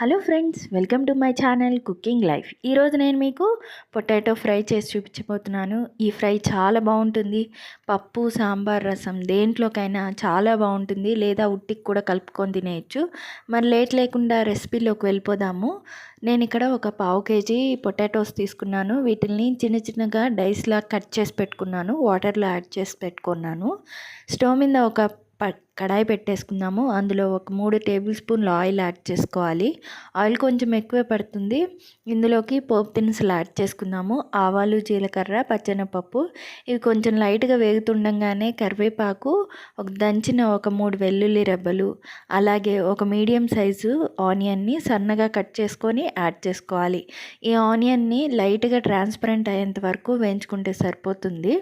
Hello friends welcome to my channel cooking life. ఈరోజు నేను మీకు పొటాటో ఫ్రై చేసి చూపించబోతున్నాను. ఈ ఫ్రై చాలా బాగుంటుంది. పప్పు సాంబార్ రసం దేంట్లోకైనా చాలా బాగుంటుంది. లేదా ఉట్టికి కూడా కలుపుకొని తినేయచ్చు. మరి లేట్ లేకుండా రెసిపీలోకి వెళ్ళిపోదాము. నేను ఇక్కడ ఒక పావు కేజీ పొటాటోస్ తీసుకున్నాను. వీటిని చిన్న చిన్నగా డైస్లా కట్ చేసి పెట్టుకున్నాను. వాటర్లో యాడ్ చేసి పెట్టుకున్నాను. స్టవ్ మీద ఒక కడాయి పెట్టేసుకున్నాము అందులో ఒక మూడు టేబుల్ స్పూన్లు ఆయిల్ యాడ్ చేసుకోవాలి. ఆయిల్ కొంచెం ఎక్కువే పడుతుంది. ఇందులోకి పోపు దినుసులు యాడ్ చేసుకున్నాము ఆవాలు జీలకర్ర పచ్చెనపప్పు. ఇవి కొంచెం లైట్గా వేగుతుండగానే కరివేపాకు ఒక దంచిన ఒక మూడు వెల్లుల్లి రెబ్బలు అలాగే ఒక మీడియం సైజు ఆనియన్ని సన్నగా కట్ చేసుకొని యాడ్ చేసుకోవాలి. ఈ ఆనియన్ని లైట్గా ట్రాన్స్పరెంట్ అయ్యేంత వరకు వేయించుకుంటే సరిపోతుంది.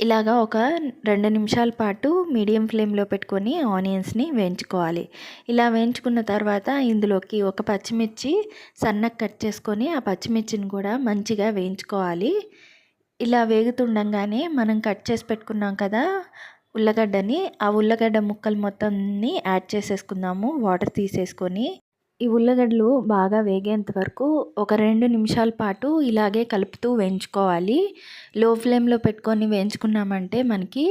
ఇలాగా ఒక రెండు నిమిషాల పాటు మీడియం ఫ్లేమ్లో పెట్టుకొని ఆనియన్స్ని వేయించుకోవాలి. ఇలా వేయించుకున్న తర్వాత ఇందులోకి ఒక పచ్చిమిర్చి సన్నగా కట్ చేసుకొని ఆ పచ్చిమిర్చిని కూడా మంచిగా వేయించుకోవాలి. ఇలా వేగుతుండగానే మనం కట్ చేసి పెట్టుకున్నాం కదా ఉల్లగడ్డని ఆ ఉల్లగడ్డ ముక్కలు మొత్తాన్ని యాడ్ చేసేసుకుందాము వాటర్ తీసేసుకొని. ఈ ఉల్లగడ్డలు బాగా వేగేంత వరకు ఒక రెండు నిమిషాల పాటు ఇలాగే కలుపుతూ వేయించుకోవాలి. లో ఫ్లేమ్లో పెట్టుకొని వేయించుకున్నామంటే మనకి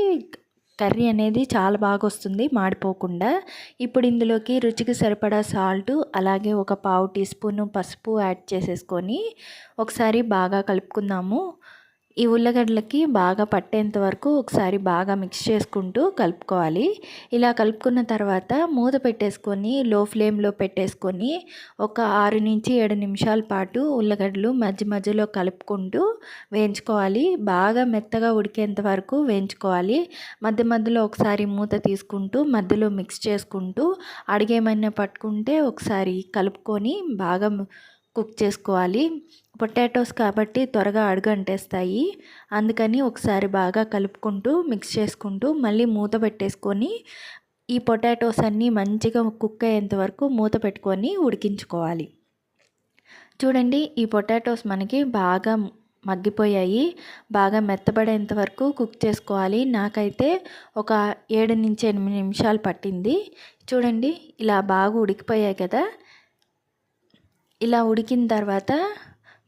కర్రీ అనేది చాలా బాగా వస్తుంది మాడిపోకుండా. ఇప్పుడు ఇందులోకి రుచికి సరిపడా సాల్ట్ అలాగే ఒక పావు టీ స్పూను పసుపు యాడ్ చేసేసుకొని ఒకసారి బాగా కలుపుకుందాము. ఈ ఉల్లగడ్డలకి బాగా పట్టేంత వరకు ఒకసారి బాగా మిక్స్ చేసుకుంటూ కలుపుకోవాలి. ఇలా కలుపుకున్న తర్వాత మూత పెట్టేసుకొని లో ఫ్లేమ్లో పెట్టేసుకొని ఒక ఆరు నుంచి ఏడు నిమిషాల పాటు ఉల్లగడ్డలు మధ్య మధ్యలో కలుపుకుంటూ వేయించుకోవాలి. బాగా మెత్తగా ఉడికేంత వరకు వేయించుకోవాలి. మధ్య మధ్యలో ఒకసారి మూత తీసుకుంటూ మధ్యలో మిక్స్ చేసుకుంటూ అడిగేమైనా పట్టుకుంటే ఒకసారి కలుపుకొని బాగా కుక్ చేసుకోవాలి. పొటాటోస్ కాబట్టి త్వరగా అడుగంటేస్తాయి. అందుకని ఒకసారి బాగా కలుపుకుంటూ మిక్స్ చేసుకుంటూ మళ్ళీ మూత పెట్టేసుకొని ఈ పొటాటోస్ అన్నీ మంచిగా కుక్ అయ్యేంత వరకు మూత పెట్టుకొని ఉడికించుకోవాలి. చూడండి ఈ పొటాటోస్ మనకి బాగా మగ్గిపోయాయి. బాగా మెత్తబడేంత వరకు కుక్ చేసుకోవాలి. నాకైతే ఒక ఏడు నుంచి ఎనిమిది నిమిషాలు పట్టింది. చూడండి ఇలా బాగా ఉడికిపోయాయి కదా. ఇలా ఉడికిన తర్వాత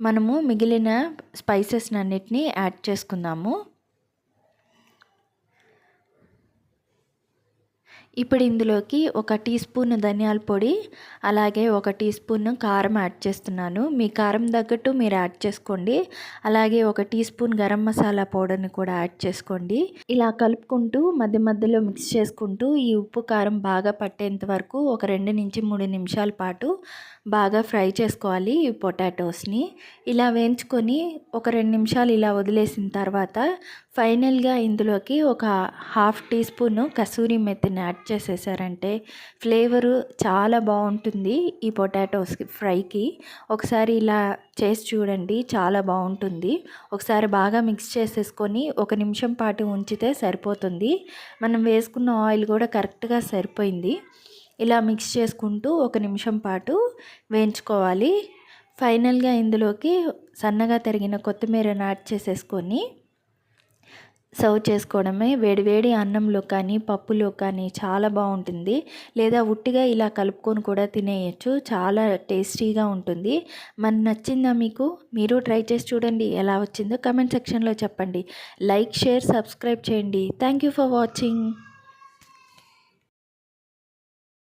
మనము మిగిలిన స్పైసెస్ అన్నిటినీ యాడ్ చేసుకుందాము. ఇప్పుడు ఇందులోకి ఒక టీ స్పూన్ ధనియాల పొడి అలాగే ఒక టీ స్పూన్ కారం యాడ్ చేస్తున్నాను. మీ కారం తగ్గట్టు మీరు యాడ్ చేసుకోండి. అలాగే ఒక టీ స్పూన్ గరం మసాలా పౌడర్ని కూడా యాడ్ చేసుకోండి. ఇలా కలుపుకుంటూ మధ్య మధ్యలో మిక్స్ చేసుకుంటూ ఈ ఉప్పు కారం బాగా పట్టేంత వరకు ఒక రెండు నుంచి మూడు నిమిషాల పాటు బాగా ఫ్రై చేసుకోవాలి ఈ పొటాటోస్ని. ఇలా వేయించుకొని ఒక రెండు నిమిషాలు ఇలా వదిలేసిన తర్వాత ఫైనల్గా ఇందులోకి ఒక హాఫ్ టీ స్పూన్ కసూరి మెత్తిని యాడ్ చేసేసారంటే ఫ్లేవరు చాలా బాగుంటుంది ఈ పొటాటోస్కి ఫ్రైకి. ఒకసారి ఇలా చేసి చూడండి చాలా బాగుంటుంది. ఒకసారి బాగా మిక్స్ చేసేసుకొని ఒక నిమిషం పాటు ఉంచితే సరిపోతుంది. మనం వేసుకున్న ఆయిల్ కూడా కరెక్ట్గా సరిపోయింది. ఇలా మిక్స్ చేసుకుంటూ ఒక నిమిషం పాటు వేయించుకోవాలి. ఫైనల్గా ఇందులోకి సన్నగా తరిగిన కొత్తిమీరను యాడ్ చేసేసుకొని సర్వ్ చేసుకోవడమే వేడివేడి అన్నంలో కానీ పప్పులో కానీ చాలా బాగుంటుంది. లేదా ఉట్టిగా ఇలా కలుపుకొని కూడా తినేయచ్చు. చాలా టేస్టీగా ఉంటుంది. మన నచ్చిందా మీకు? మీరు ట్రై చేసి చూడండి. ఎలా వచ్చిందో కమెంట్ సెక్షన్లో చెప్పండి. లైక్ షేర్ సబ్స్క్రైబ్ చేయండి. Thank you for watching.